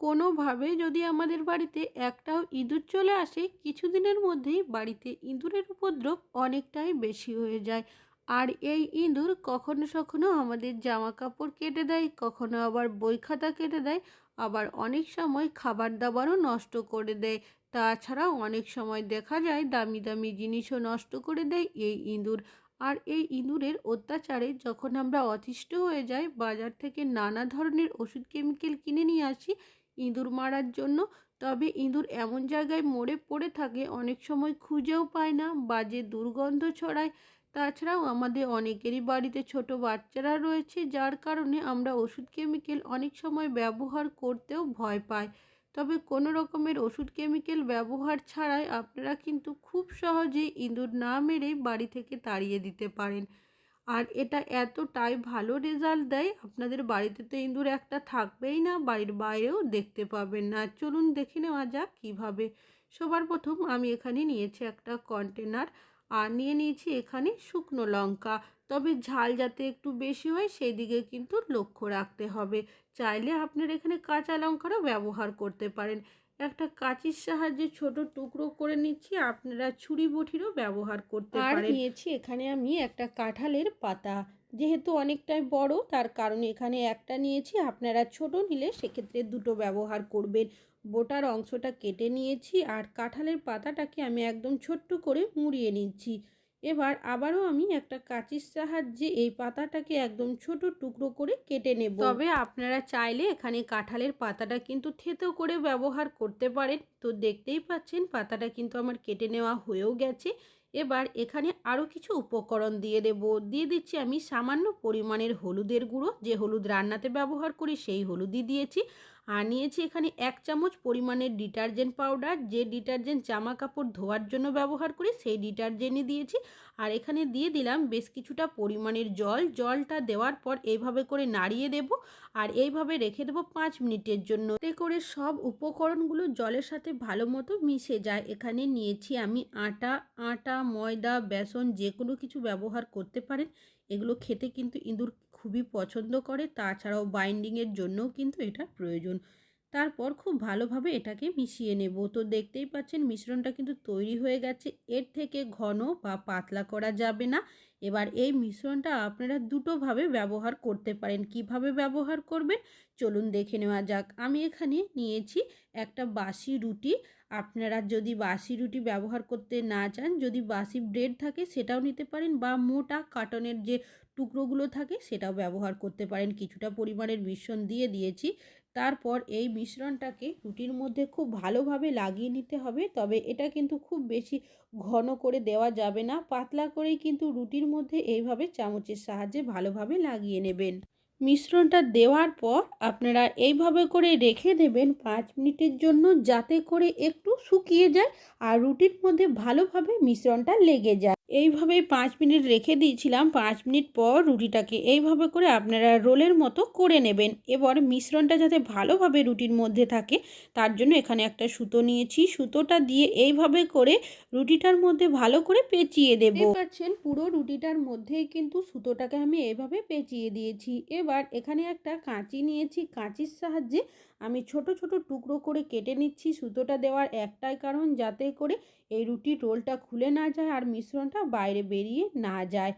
কোনোভাবে যদি আমাদের বাড়িতে একটাও ইঁদুর চলে আসে, কিছুদিনের মধ্যেই বাড়িতে ইঁদুরের উপদ্রব অনেকটাই বেশি হয়ে যায়। আর এই ইঁদুর কখনো সখনো আমাদের জামা কাপড় কেটে দেয়, কখনো আবার বই খাতা কেটে দেয়, আবার অনেক সময় খাবার দাবারও নষ্ট করে দেয়। তাছাড়াও অনেক সময় দেখা যায় দামি দামি জিনিসও নষ্ট করে দেয় এই ইঁদুর। আর এই ইঁদুরের অত্যাচারে যখন আমরা অতিষ্ঠ হয়ে যাই, বাজার থেকে নানা ধরনের ওষুধ কেমিক্যাল কিনে নিয়ে আসি ইঁদুর মারার জন্য। তবে ইঁদুর এমন জায়গায় মরে পড়ে থাকে, অনেক সময় খুঁজেও পায় না। বাজে দুর্গন্ধ ছড়ায়। তাছাড়াও আমাদের অনেকেরই বাড়িতে ছোট বাচ্চারা রয়েছে, যার কারণে আমরা ওষুধ কেমিক্যাল অনেক সময় ব্যবহার করতেও ভয় পাই। তবে কোনো রকমের ওষুধ কেমিক্যাল ব্যবহার ছাড়াই আপনারা কিন্তু খুব সহজেই ইঁদুর না মেরে বাড়ি থেকে তাড়িয়ে দিতে পারেন। আর এটা এতটাই ভালো রেজাল্ট দেয়, আপনাদের বাড়িতে তো ইঁদুর একটা থাকবেই না, বাড়ির বাইরেও দেখতে পাবেন না। চলুন দেখে নেওয়া যাক কীভাবে। সবার প্রথম আমি এখানে নিয়েছি একটা কন্টেনার আর নিয়ে নিয়েছি এখানে শুকনো লঙ্কা। তবে ঝাল যাতে একটু বেশি হয়, সেই দিকে কিন্তু লক্ষ্য রাখতে হবে। চাইলে আপনার এখানে কাঁচা লঙ্কারও ব্যবহার করতে পারেন। একটা কাঁচির সাহায্যে ছোট টুকরো করে নিচ্ছি আপনারা ছুরি বটিরও ব্যবহার করতে আর পারেন। নিয়েছি এখানে আমি একটা কাঁঠালের পাতা। যেহেতু অনেকটাই বড় তার কারণে এখানে একটা নিয়েছি আপনারা ছোট নিলে সেক্ষেত্রে দুটো ব্যবহার করবেন। বোটার অংশটা কেটে নিয়েছি আর কাঁঠালের পাতাটাকে আমি একদম ছোট্ট করে মুড়িয়ে নিচ্ছি। এবার আবারও আমি একটা কাঁচির সাহায্যে এই পাতাটাকে একদম ছোট টুকরো করে কেটে নেব। তবে আপনারা চাইলে এখানে কাঁঠালের পাতাটা কিন্তু থেতো করে ব্যবহার করতে পারেন। তো দেখতেই পাচ্ছেন, পাতাটা কিন্তু আমার কেটে নেওয়া হয়েও গেছে। এবার এখানে আরও কিছু উপকরণ দিয়ে দেব। দিয়ে দিচ্ছি আমি সামান্য পরিমাণের হলুদের গুঁড়ো। যে হলুদ রান্নাতে ব্যবহার করি, সেই হলুদই দিয়েছি। আর নিয়েছি এখানে এক চামচ পরিমাণের ডিটারজেন্ট পাউডার। যে ডিটারজেন্ট জামা কাপড় ধোয়ার জন্য ব্যবহার করি, সেই ডিটারজেন্টই দিয়েছি। আর এখানে দিয়ে দিলাম বেশ কিছুটা পরিমাণের জল। জলটা দেওয়ার পর এইভাবে করে নাড়িয়ে দেব আর এইভাবে রেখে দেবো পাঁচ মিনিটের জন্য। এতে করে সব উপকরণগুলো জলের সাথে ভালো মতো মিশে যায়। এখানে নিয়েছি আমি আটা আটা, ময়দা, বেসন যে কোনো কিছু ব্যবহার করতে পারেন। এগুলো খেতে কিন্তু ইঁদুর খুবই পছন্দ করে, তাছাড়াও বাইন্ডিংয়ের জন্যও কিন্তু এটা প্রয়োজন। তারপর খুব ভালোভাবে এটাকে মিশিয়ে নেব। তো দেখতেই পাচ্ছেন মিশ্রণটা কিন্তু তৈরি হয়ে গেছে। এর থেকে ঘন বা পাতলা করা যাবে না। এবার এই মিশ্রণটা আপনারা দুটোভাবে ব্যবহার করতে পারেন। কীভাবে ব্যবহার করবেন? চলুন দেখে নেওয়া যাক। আমি এখানে নিয়েছি একটা বাসি রুটি। আপনারা যদি বাসি রুটি ব্যবহার করতে না চান, যদি বাসি ব্রেড থাকে সেটাও নিতে পারেন বা মোটা কাটনের যে টুকরোগুলো থাকে সেটাও ব্যবহার করতে পারেন। কিছুটা পরিমাণের মিশ্রণ দিয়ে দিয়েছি। তারপর এই মিশ্রণটাকে রুটির মধ্যে খুব ভালোভাবে লাগিয়ে নিতে হবে। তবে এটা কিন্তু খুব বেশি ঘন করে দেওয়া যাবে না। পাতলা করেই কিন্তু রুটির মধ্যে এইভাবে চামচের সাহায্যে ভালোভাবে লাগিয়ে নেবেন। মিশ্রণটা দেওয়ার পর আপনারা এইভাবে করে রেখে দেবেন পাঁচ মিনিটের জন্য যাতে করে একটু শুকিয়ে যায় আর রুটির মধ্যে ভালোভাবে মিশ্রণটা লেগে যায়। এইভাবে পাঁচ মিনিট রেখে দিয়েছিলাম। পাঁচ মিনিট পর রুটিটাকে এইভাবে করে আপনারা রোলের মতো করে নেবেন। এবার মিশ্রণটা যাতে ভালোভাবে রুটির মধ্যে থাকে, তার জন্য এখানে একটা সুতো নিয়েছি। সুতোটা দিয়ে এইভাবে করে রুটিটার মধ্যে ভালো করে পেঁচিয়ে দেব। পাচ্ছেন, পুরো রুটিটার মধ্যেই কিন্তু সুতোটাকে আমি এইভাবে পেঁচিয়ে দিয়েছি। এবার এখানে একটা কাঁচি নিয়েছি। কাঁচির সাহায্যে আমি ছোট ছোট টুকরো করে কেটে নিচ্ছি। সুতোটা দেওয়ার একটাই কারণ যাতে করে এই রুটির রোলটা খুলে না যায় আর মিশ্রণটা বাইরে বেরিয়ে না যায়।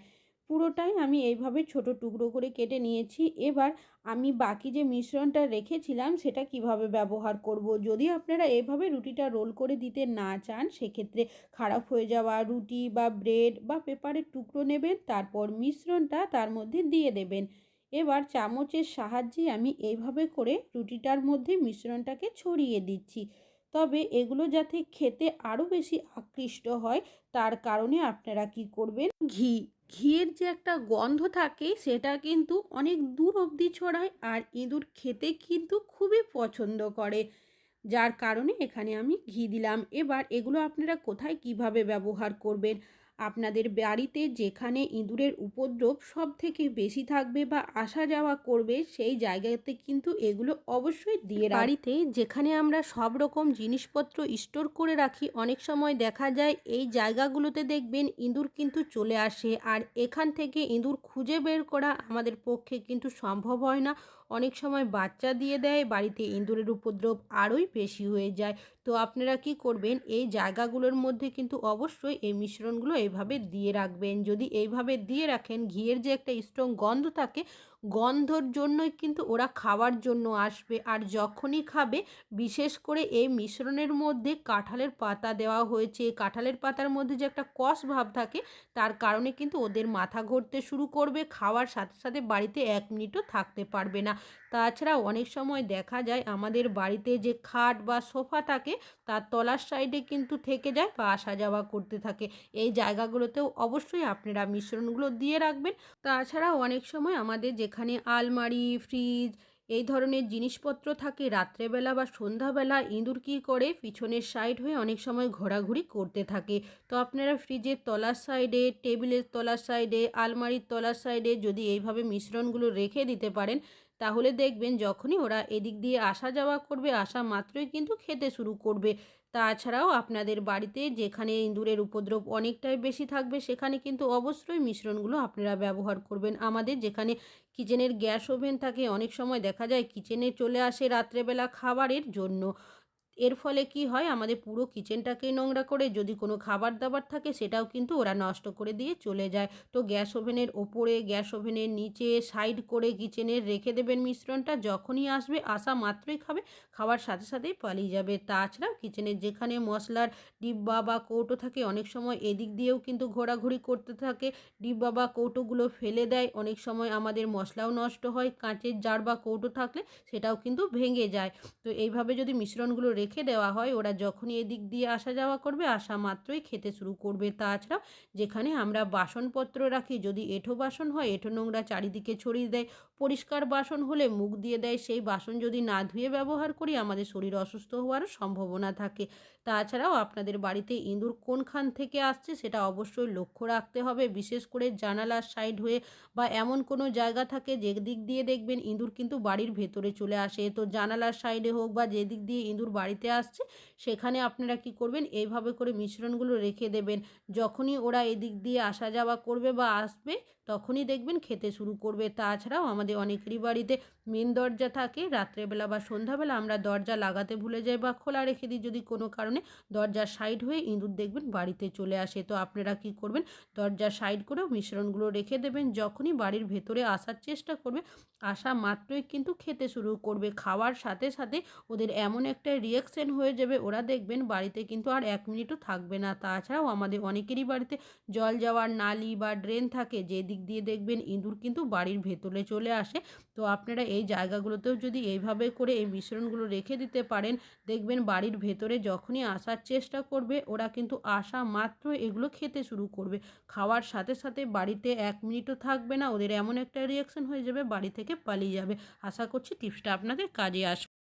পুরোটাই আমি এইভাবে ছোট টুকরো করে কেটে নিয়েছি। এবার আমি বাকি যে মিশ্রণটা রেখেছিলাম সেটা কীভাবে ব্যবহার করব। যদি আপনারা এভাবে রুটিটা রোল করে দিতে না চান, সেক্ষেত্রে খারাপ হয়ে যাওয়া রুটি বা ব্রেড বা পেপারের টুকরো নেবেন, তারপর মিশ্রণটা তার মধ্যে দিয়ে দেবেন। এবার চামচের সাহায্যে আমি এইভাবে করে রুটিটার মধ্যে মিশ্রণটাকে ছড়িয়ে দিচ্ছি। তবে এগুলো যাতে খেতে আরও বেশি আকৃষ্ট হয়, তার কারণে আপনারা কি করবেন? ঘি, ঘিয়ের যে একটা গন্ধ থাকে সেটা কিন্তু অনেক দূর অবধি ছড়ায় আর ইঁদুর খেতে কিন্তু খুবই পছন্দ করে। যার কারণে এখানে আমি ঘি দিলাম। এবার এগুলো আপনারা কোথায় কীভাবে ব্যবহার করবেন? আপনাদের বাড়িতে যেখানে ইঁদুরের উপদ্রব সব থেকে বেশি থাকবে বা আসা যাওয়া করবে, সেই জায়গাতে কিন্তু এগুলো অবশ্যই দিয়ে বাড়িতে যেখানে আমরা সব রকম জিনিসপত্র স্টোর করে রাখি, অনেক সময় দেখা যায় এই জায়গাগুলোতে দেখবেন ইঁদুর কিন্তু চলে আসে। আর এখান থেকে ইঁদুর খুঁজে বের করা আমাদের পক্ষে কিন্তু সম্ভব হয় না। অনেক সময় বাচ্চা দিয়ে দেয়, বাড়িতে ইঁদুরের উপদ্রব আরোই বেশি হয়ে যায়। তো আপনারা কি করবেন? এই জায়গাগুলোর মধ্যে কিন্তু অবশ্যই এই মিশ্রণগুলো এইভাবে দিয়ে রাখবেন। যদি এইভাবে দিয়ে রাখেন, ঘিয়ের যে একটা স্ট্রং গন্ধ থাকে গন্ধর জন্যই কিন্তু ওরা খাওয়ার জন্য আসবে। আর যখনই খাবে, বিশেষ করে এই মিশ্রণের মধ্যে কাঁঠালের পাতা দেওয়া হয়েছে। কাঁঠালের পাতার মধ্যে যে একটা কষ ভাব থাকে, তার কারণে কিন্তু ওদের মাথা ঘুরতে শুরু করবে। খাওয়ার সাথে সাথে বাড়িতে এক মিনিটও থাকতে পারবে না। তাছাড়া অনেক সময় দেখা যায়, আমাদের বাড়িতে যে খাট বা সোফা থাকে তার তলার সাইডে কিন্তু থেকে যায় বা আসা যাওয়া করতে থাকে। এই জায়গাগুলোতেও অবশ্যই আপনারা মিশ্রণগুলো দিয়ে রাখবেন। তাছাড়াও অনেক সময় আমাদের যেখানে আলমারি, ফ্রিজ এই ধরনের জিনিসপত্র থাকে রাত্রেবেলা বা সন্ধ্যাবেলা। ইঁদুর কী করে? পিছনের সাইড হয়ে অনেক সময় ঘোরাঘুরি করতে থাকে। তো আপনারা ফ্রিজের তলার সাইডে টেবিলের তলার সাইডে আলমারির তলার সাইডে যদি এইভাবে মিশ্রণগুলো রেখে দিতে পারেন তাহলে দেখবেন যখনই ওরা এদিক দিয়ে আসা যাওয়া করবে, আসা মাত্রই কিন্তু খেতে শুরু করবে। তাছাড়াও আপনাদের বাড়িতে যেখানে ইঁদুরের উপদ্রব অনেকটাই বেশি থাকবে, সেখানে কিন্তু অবশ্যই মিশ্রণগুলো আপনারা ব্যবহার করবেন। আমাদের যেখানে কিচেনের গ্যাস ওভেন থাকে, অনেক সময় দেখা যায় কিচেনে চলে আসে রাত্রেবেলা খাবারের জন্য। এর ফলে কি হয়? আমাদের পুরো কিচেনটাকেই নোংরা করে, যদি কোনো খাবার দাবার থাকে সেটাও কিন্তু ওরা নষ্ট করে দিয়ে চলে যায়। তো গ্যাস ওভেনের ওপরে, গ্যাস ওভেনের নিচে, সাইড করে কিচেনের রেখে দেবেন মিশ্রণটা। যখনই আসবে, আসা মাত্রই খাবে, খাওয়ার সাথে সাথেই পালিয়ে যাবে। তাছাড়াও কিচেনের যেখানে মশলার ডিব্বা বা কৌটো থাকে, অনেক সময় এদিক দিয়েও কিন্তু ঘোরাঘুরি করতে থাকে। ডিব্বা বা কৌটোগুলো ফেলে দেয়, অনেক সময় আমাদের মশলাও নষ্ট হয়। কাঁচের জার বা কৌটো থাকলে সেটাও কিন্তু ভেঙে যায়। তো এইভাবে যদি মিশ্রণগুলো রেখে দেওয়া হয়। ওরা যখনই এদিক দিয়ে আসা যাওয়া করবে, আসা মাত্রই খেতে শুরু করবে। তাছাড়াও যেখানে আমরা বাসনপত্র রাখি, যদি এঁঠো বাসন হয়, এঁঠো নোংরা চারিদিকে ছড়িয়ে দেয়। পরিষ্কার বাসন হলে মুখ দিয়ে দেয়। সেই বাসন যদি না ধুয়ে ব্যবহার করি, আমাদের শরীর অসুস্থ হওয়ারও সম্ভাবনা থাকে। তাছাড়াও আপনাদের বাড়িতে ইঁদুর কোনখান থেকে আসছে, সেটা অবশ্যই লক্ষ্য রাখতে হবে। বিশেষ করে জানালার সাইড হয়ে বা এমন কোনো জায়গা থাকে, যে দিক দিয়ে দেখবেন ইঁদুর কিন্তু বাড়ির ভেতরে চলে আসে। তো জানালার সাইডে হোক বা যেদিক দিয়ে ইঁদুর বাড়িতে আসছে, সেখানে আপনারা কি করবেন? এইভাবে করে মিশ্রণগুলো রেখে দেবেন। যখনই ওরা এদিক দিয়ে আসা যাওয়া করবে বা আসবে তখনই দেখবেন খেতে শুরু করবে। তাছাড়াও আমাদের অনেকেরই বাড়িতে মেন দরজা থাকে। রাত্রেবেলা বা সন্ধ্যাবেলা আমরা দরজা লাগাতে ভুলে যাই বা খোলা রেখে দিই যদি কোনো কারণে দরজার সাইড হয়ে ইঁদুর দেখবেন বাড়িতে চলে আসে। তো আপনারা কি করবেন? দরজার সাইড করেও মিশ্রণগুলো রেখে দেবেন। যখনই বাড়ির ভেতরে আসার চেষ্টা করবে, আসা মাত্রই কিন্তু খেতে শুরু করবে। খাওয়ার সাথে সাথে ওদের এমন একটা রিয়াকশন হয়ে যাবে। ওরা দেখবেন বাড়িতে কিন্তু আর এক মিনিটও থাকবে না। তাছাড়াও আমাদের অনেকেরই বাড়িতে জল যাওয়ার নালি বা ড্রেন থাকে যে দিক দিয়ে দেখবেন ইঁদুর কিন্তু বাড়ির ভেতরে চলে আসে। তো আপনারা এই জায়গাগুলোতেও যদি এইভাবে করে এই মিশ্রণগুলো রেখে দিতে পারেন, দেখবেন বাড়ির ভেতরে যখনই আসার চেষ্টা করবে, ওরা কিন্তু আসা মাত্র এগুলো খেতে শুরু করবে। খাওয়ার সাথে সাথে বাড়িতে এক মিনিটও থাকবে না, ওদের এমন একটা রিয়াকশন হয়ে যাবে, বাড়ি থেকে পালিয়ে যাবে। আশা করছি টিপসটা আপনাদের কাজে আসবে।